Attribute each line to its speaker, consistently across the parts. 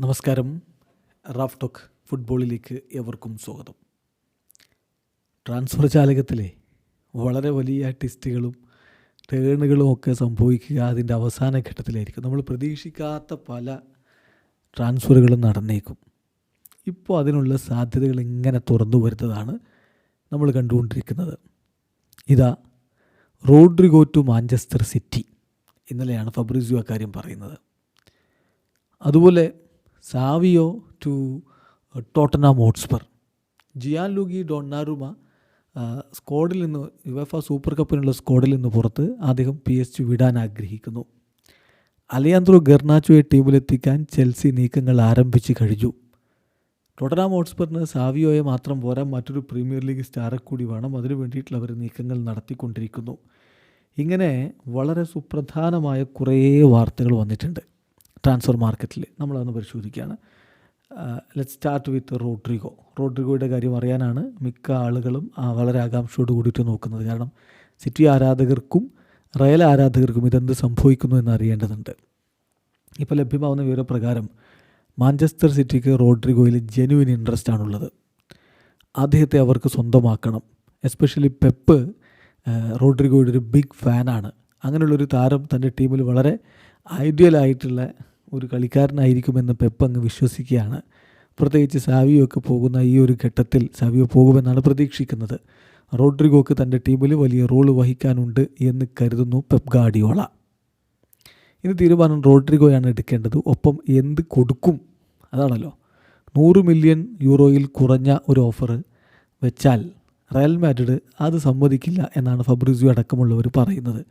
Speaker 1: നമസ്കാരം. Raf talk ഫുട്ബോളിലേക്ക് എവർക്കും സ്വാഗതം. ട്രാൻസ്ഫർ ചാലകത്തിലെ വളരെ വലിയ ടിസ്റ്റുകളും ടേണുകളും ഒക്കെ സംഭവിക്കുക അതിന്റെ അവസാന ഘട്ടത്തിലായിരിക്കും. നമ്മൾ പ്രതീക്ഷിക്കാത്ത പല ട്രാൻസ്ഫറുകളും നടന്നേക്കും. ഇപ്പോൾ അതിനുള്ള സാധ്യതകൾ ഇങ്ങനെ തുറന്നു വരുന്നതാണ് നമ്മൾ കണ്ടുകൊണ്ടിരിക്കുന്നത്. ഇതാ റോഡ്രിഗോ ടു മാഞ്ചസ്റ്റർ സിറ്റി ഇന്നലെയാണ് ഫബ്രിസിയോ അക്കാര്യം പറയുന്നത്. അതുപോലെ Savio to Tottenham Hotspur Gian Luigi Donnarumma സ്ക്വാഡിൽ നിന്ന് യുവഫ സൂപ്പർ കപ്പിനുള്ള സ്ക്വാഡിൽ നിന്ന് പുറത്ത് അദ്ദേഹം പി എസ് ജി വിടാൻ ആഗ്രഹിക്കുന്നു. അലയാന്ത്രോ ഗെർണാച്ചോയെ ടീമിലെത്തിക്കാൻ ചെൽസി നീക്കങ്ങൾ ആരംഭിച്ച് കഴിഞ്ഞു. ടോട്ടനാം ഹോട്ട്സ്പറിന് സാവിയോയെ മാത്രം പോരാ മറ്റൊരു പ്രീമിയർ ലീഗ് സ്റ്റാറെ കൂടി വേണം. അതിനു വേണ്ടിയിട്ടുള്ള അവർ നീക്കങ്ങൾ നടത്തിക്കൊണ്ടിരിക്കുന്നു. ഇങ്ങനെ വളരെ സുപ്രധാനമായ കുറേ വാർത്തകൾ വന്നിട്ടുണ്ട്. ട്രാൻസ്ഫർ മാർക്കറ്റിൽ നമ്മളതൊന്ന് പരിശോധിക്കുകയാണ് ലെറ്റ് സ്റ്റാർട്ട് വിത്ത് റോഡ്രിഗോ റോഡ്രിഗോയുടെ കാര്യം അറിയാനാണ് മിക്ക ആളുകളും വളരെ ആകാംക്ഷയോട് കൂടിയിട്ട് നോക്കുന്നത്. കാരണം സിറ്റി ആരാധകർക്കും റയൽ ആരാധകർക്കും ഇതെന്ത് സംഭവിക്കുന്നു എന്ന് അറിയേണ്ടതുണ്ട് ഇപ്പോൾ ലഭ്യമാവുന്ന വിവരപ്രകാരം മാഞ്ചസ്റ്റർ സിറ്റിക്ക് റോഡ്രിഗോയിൽ ജെനുവിൻ ഇൻട്രസ്റ്റ് ആണുള്ളത്. അദ്ദേഹത്തെ അവർക്ക് സ്വന്തമാക്കണം. എസ്പെഷ്യലി പെപ്പ് റോഡ്രിഗോയുടെ ഒരു ബിഗ് ഫാനാണ് അങ്ങനെയുള്ളൊരു താരം തന്റെ ടീമിൽ വളരെ ഐഡിയൽ ആയിട്ടുള്ള ഒരു കളിക്കാരനായിരിക്കുമെന്ന് പെപ്പ് അങ്ങ് വിശ്വസിക്കുകയാണ്. പ്രത്യേകിച്ച് സാവിയോ ഒക്കെ പോകുന്ന ഈ ഒരു ഘട്ടത്തിൽ സാവിയോ പോകുമെന്നാണ് പ്രതീക്ഷിക്കുന്നത്. റോഡ്രിഗോക്ക് തന്റെ ടീമിൽ വലിയ റോൾ വഹിക്കാനുണ്ട് എന്ന് കരുതുന്നു പെപ്പ് ഗാഡിയോള. ഇനി തീരുമാനം റോഡ്രിഗോയാണ് എടുക്കേണ്ടത്. ഒപ്പം എന്ത് കൊടുക്കും? അതാണല്ലോ. നൂറ് മില്യൺ യൂറോയിൽ കുറഞ്ഞ ഒരു ഓഫർ വെച്ചാൽ റയൽ മാഡ്രിഡ് അത് സമ്മതിക്കില്ല എന്നാണ് ഫബ്രിസിയോ അടക്കമുള്ളവർ പറയുന്നത്.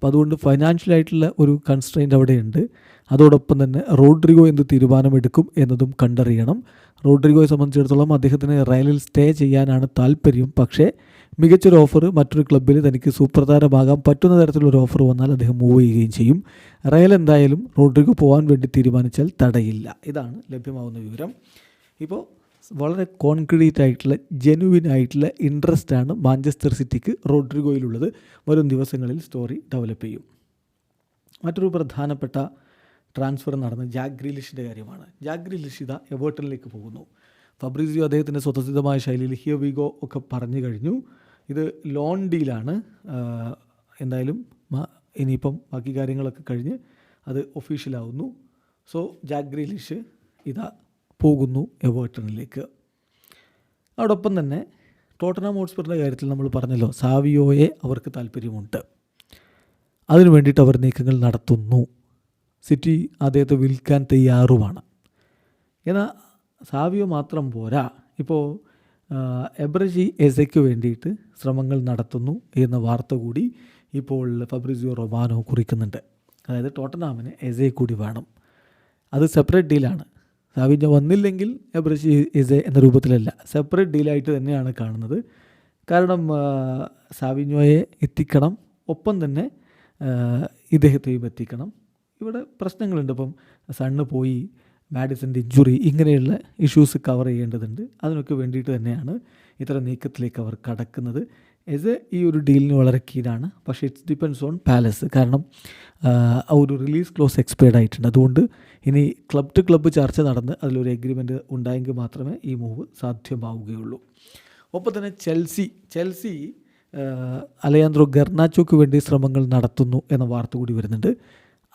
Speaker 1: അപ്പോൾ അതുകൊണ്ട് ഫൈനാൻഷ്യലായിട്ടുള്ള ഒരു കൺസ്ട്രെയിന്റ് അവിടെയുണ്ട്. അതോടൊപ്പം തന്നെ റോഡ്രിഗോ എന്ത് തീരുമാനമെടുക്കും എന്നതും കണ്ടറിയണം. റോഡ്രിഗോയെ സംബന്ധിച്ചിടത്തോളം അദ്ദേഹത്തിന് റയലിൽ സ്റ്റേ ചെയ്യാനാണ് താല്പര്യം. പക്ഷേ മികച്ചൊരു ഓഫർ മറ്റൊരു ക്ലബ്ബിൽ തനിക്ക് സൂപ്രധാനമാകാൻ പറ്റുന്ന തരത്തിലൊരു ഓഫർ വന്നാൽ അദ്ദേഹം മൂവ് ചെയ്യുകയും ചെയ്യും. റയൽ എന്തായാലും റോഡ്രിഗോ പോകാൻ വേണ്ടി തീരുമാനിച്ചാൽ തടയില്ല. ഇതാണ് ലഭ്യമാകുന്ന വിവരം. ഇപ്പോൾ വളരെ കോൺക്രീറ്റ് ആയിട്ടുള്ള ജെനുവിൻ ആയിട്ടുള്ള ഇൻട്രസ്റ്റ് ആണ് മാഞ്ചസ്റ്റർ സിറ്റിക്ക് റോഡ്രിഗോയിലുള്ളത്. വരും ദിവസങ്ങളിൽ സ്റ്റോറി ഡെവലപ്പ് ചെയ്യും. മറ്റൊരു പ്രധാനപ്പെട്ട ട്രാൻസ്ഫർ നടന്ന ജാഗ്രിലിഷിന്റെ ഗ്രീലിഷിന്റെ കാര്യമാണ്. ജാക്ക് ഗ്രീലിഷ് ഇതാ എവേർട്ടനിലേക്ക് പോകുന്നു. ഫബ്രിസിയോ അദ്ദേഹത്തിന്റെ സ്വതസിദ്ധമായ ശൈലിയിൽ ഹിയോ വിഗോ ഒക്കെ പറഞ്ഞു കഴിഞ്ഞു. ഇത് ലോൺ ഡീലാണ്. എന്തായാലും ഇനിയിപ്പം ബാക്കി കാര്യങ്ങളൊക്കെ കഴിഞ്ഞ് അത് ഒഫീഷ്യലാവുന്നു സോ ജാഗ്രിലിഷ് ഗ്രീലിഷ് ഇതാ പോകുന്നു എവേർട്ടണിലേക്ക് അതോടൊപ്പം തന്നെ ടോട്ടനാം ഹോട്ട്സ്പറിന്റെ കാര്യത്തിൽ നമ്മൾ പറഞ്ഞല്ലോ സാവിയോയെ അവർക്ക് താല്പര്യമുണ്ട്. അതിനു വേണ്ടിയിട്ട് അവർ നീക്കങ്ങൾ നടത്തുന്നു. സിറ്റി അദ്ദേഹത്തെ വിൽക്കാൻ തയ്യാറുമാണ്. എന്നാൽ സാവിയോ മാത്രം പോരാ. ഇപ്പോൾ എബ്രജി എസയ്ക്ക് വേണ്ടിയിട്ട് ശ്രമങ്ങൾ നടത്തുന്നു എന്ന വാർത്ത കൂടി ഇപ്പോൾ ഫബ്രിസിയോ റൊമാനോ കുറിക്കുന്നുണ്ട്. അതായത് ടോട്ടനാമിന് എസയെ കൂടി വേണം. അത് സെപ്പറേറ്റ് ഡീലാണ് സാവിഞ്ഞ വന്നില്ലെങ്കിൽ എബ്രഷ് ഇസ് എന്ന രൂപത്തിലല്ല. സെപ്പറേറ്റ് ഡീലായിട്ട് തന്നെയാണ് കാണുന്നത്. കാരണം സാവിജ്ഞയെ എത്തിക്കണം. ഒപ്പം തന്നെ ഇദ്ദേഹത്തെയും എത്തിക്കണം. ഇവിടെ പ്രശ്നങ്ങളുണ്ട്. ഇപ്പം സണ്ണ് പോയി മാഡിസന്റെ ഇഞ്ചുറി ഇങ്ങനെയുള്ള ഇഷ്യൂസ് കവർ ചെയ്യേണ്ടതുണ്ട്. അതിനൊക്കെ വേണ്ടിയിട്ട് തന്നെയാണ് ഇത്തരം നീക്കത്തിലേക്ക് അവർ കടക്കുന്നത്. എസ് ഈ ഒരു ഡീലിന് വളരെ കീഴാണ്. പക്ഷേ ഇറ്റ്സ് ഡിപ്പെൻസ് ഓൺ പാലസ് കാരണം ആ, ഒരു റിലീസ് ക്ലോസ് എക്സ്പയർഡ് ആയിട്ടുണ്ട്. അതുകൊണ്ട് ഇനി ക്ലബ് ടു ക്ലബ്ബ് ചർച്ച നടന്ന് അതിലൊരു എഗ്രിമെന്റ് ഉണ്ടായെങ്കിൽ മാത്രമേ ഈ മൂവ് സാധ്യമാവുകയുള്ളൂ. ഒപ്പം തന്നെ ചെൽസി ചെൽസി അലയാന്ത്രോ ഗർണാച്ചോക്ക് വേണ്ടി ശ്രമങ്ങൾ നടത്തുന്നു എന്ന വാർത്ത കൂടി വരുന്നുണ്ട്.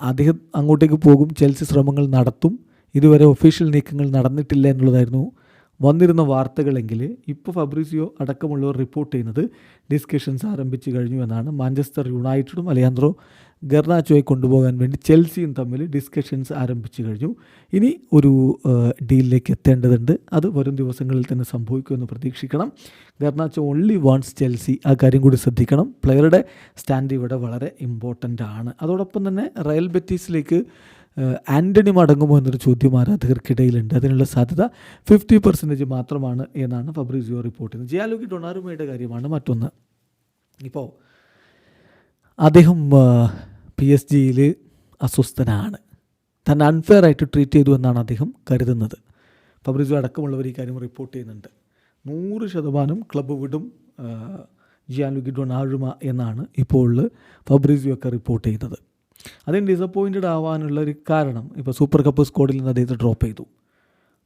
Speaker 1: അദ്ദേഹം അങ്ങോട്ടേക്ക് പോകും ചെൽസി ശ്രമങ്ങൾ നടത്തും. ഇതുവരെ ഒഫീഷ്യൽ നീക്കങ്ങൾ നടന്നിട്ടില്ല എന്നുള്ളതായിരുന്നു വന്നിരുന്ന വാർത്തകളെങ്കിൽ ഇപ്പോൾ ഫബ്രീസിയോ അടക്കമുള്ളവർ റിപ്പോർട്ട് ചെയ്യുന്നത് ഡിസ്കഷൻസ് ആരംഭിച്ചു കഴിഞ്ഞു എന്നാണ്. മാഞ്ചസ്റ്റർ യുണൈറ്റഡും അലയാന്ത്രോ ഗർണാച്ചോയെ കൊണ്ടുപോകാൻ വേണ്ടി ചെൽസിയും തമ്മിൽ ഡിസ്കഷൻസ് ആരംഭിച്ചു കഴിഞ്ഞു. ഇനി ഒരു ഡീലിലേക്ക് എത്തേണ്ടതുണ്ട്. അത് വരും ദിവസങ്ങളിൽ തന്നെ സംഭവിക്കുമെന്ന് പ്രതീക്ഷിക്കണം. ഗർണാച്ചോ ഓൺലി വാൺസ് ചെൽസി ആ കാര്യം കൂടി ശ്രദ്ധിക്കണം. പ്ലെയറുടെ സ്റ്റാൻഡ് ഇവിടെ വളരെ ഇമ്പോർട്ടന്റ് ആണ്. അതോടൊപ്പം തന്നെ റയൽ ബെറ്റീസിലേക്ക് ആന്റണി മടങ്ങുമോ എന്നൊരു ചോദ്യം ആരാധകർക്കിടയിലുണ്ട് അതിനുള്ള സാധ്യത ഫിഫ്റ്റി പെർസെന്റേജ് മാത്രമാണ് എന്നാണ് ഫബ്രിസിയോ റിപ്പോർട്ട് ചെയ്യുന്നത്. ജിയാലോഗി ഡൊണാറുമയുടെ കാര്യമാണ് മറ്റൊന്ന്. ഇപ്പോൾ അദ്ദേഹം പി എസ് ജിയിൽ അസ്വസ്ഥനാണ്. തന്നെ അൺഫെയർ ആയിട്ട് ട്രീറ്റ് ചെയ്തു എന്നാണ് അദ്ദേഹം കരുതുന്നത്. ഫബ്രിസിയോ അടക്കമുള്ളവർ ഈ കാര്യം റിപ്പോർട്ട് ചെയ്യുന്നുണ്ട്. നൂറ് ശതമാനം ക്ലബ്ബ് വിടും ജിയാലുഗി ഡൊണാഴുമ എന്നാണ് ഇപ്പോൾ ഫബ്രിസിയോ ഒക്കെ റിപ്പോർട്ട് ചെയ്യുന്നത്. അതിന് ഡിസപ്പോയിന്റഡ് ആവാനുള്ള ഒരു കാരണം ഇപ്പോൾ സൂപ്പർ കപ്പ് സ്കോഡിൽ നിന്ന് അദ്ദേഹത്തെ ഡ്രോപ്പ് ചെയ്തു.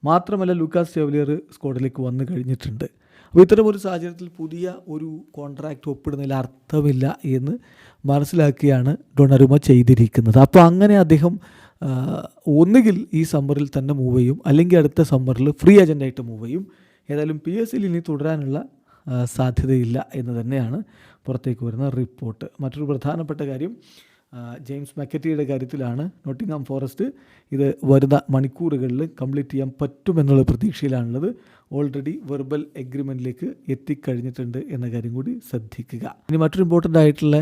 Speaker 1: മാത്രമല്ല ലൂക്കാസ് ചെവലിയർ സ്കോഡിലേക്ക് വന്നു കഴിഞ്ഞിട്ടുണ്ട്. അപ്പോൾ ഇത്തരം ഒരു സാഹചര്യത്തിൽ പുതിയ ഒരു കോൺട്രാക്റ്റ് ഒപ്പിടുന്നതിൽ അർത്ഥമില്ല എന്ന് മനസ്സിലാക്കിയാണ് ഡൊണറുമ ചെയ്തിരിക്കുന്നത്. അപ്പോൾ അങ്ങനെ അദ്ദേഹം ഒന്നുകിൽ ഈ സമ്മറിൽ തന്നെ മൂവ് ചെയ്യും അല്ലെങ്കിൽ അടുത്ത സമ്മറിൽ ഫ്രീ ഏജന്റായിട്ട് മൂവ് ചെയ്യും. ഏതായാലും പി എസ് സിയിൽ ഇനി തുടരാനുള്ള സാധ്യതയില്ല എന്ന് തന്നെയാണ് പുറത്തേക്ക് വരുന്ന റിപ്പോർട്ട് മറ്റൊരു പ്രധാനപ്പെട്ട കാര്യം ജെയിംസ് മക്കറ്റിയുടെ കാര്യത്തിലാണ് നോട്ടിംഗ്ഹാം ഫോറസ്റ്റ് ഇത് വരുന്ന മണിക്കൂറുകളിൽ കംപ്ലീറ്റ് ചെയ്യാൻ പറ്റുമെന്നുള്ള പ്രതീക്ഷയിലാണുള്ളത്. ഓൾറെഡി വെർബൽ എഗ്രിമെന്റിലേക്ക് എത്തിക്കഴിഞ്ഞിട്ടുണ്ട് എന്ന കാര്യം കൂടി ശ്രദ്ധിക്കുക. ഇനി മറ്റൊരു ഇമ്പോർട്ടന്റ് ആയിട്ടുള്ള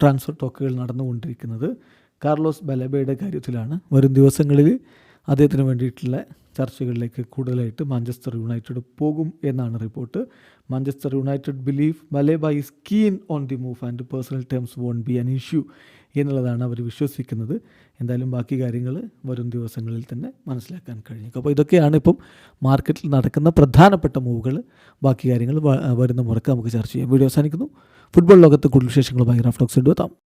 Speaker 1: ട്രാൻസ്ഫർ ടോക്കുകൾ നടന്നുകൊണ്ടിരിക്കുന്നത് കാർലോസ് ബലബയുടെ കാര്യത്തിലാണ്. വരും ദിവസങ്ങളിൽ അദ്ദേഹത്തിന് വേണ്ടിയിട്ടുള്ള ചർച്ചകളിലേക്ക് കൂടുതലായിട്ട് മാഞ്ചസ്റ്റർ യുണൈറ്റഡ് പോകും എന്നാണ് report. Manchester United believe Baleba is keen on the move and personal terms won't be an issue എന്നുള്ളതാണ് അവർ വിശ്വസിക്കുന്നത്. എന്തായാലും ബാക്കി കാര്യങ്ങൾ വരും ദിവസങ്ങളിൽ തന്നെ മനസ്സിലാക്കാൻ കഴിഞ്ഞു അപ്പോൾ ഇതൊക്കെയാണ് ഇപ്പം മാർക്കറ്റിൽ നടക്കുന്ന പ്രധാനപ്പെട്ട മൂവുകൾ. ബാക്കി കാര്യങ്ങൾ വരുന്ന മുറക്ക് നമുക്ക് ചർച്ച ചെയ്യാം. വീഡിയോ അവസാനിക്കുന്നു. ഫുട്ബോൾ ലോകത്ത് കൂടുതൽ വിശേഷങ്ങൾ വിശേഷങ്ങളുമായി ഫ്ലോക്സ് എത്താം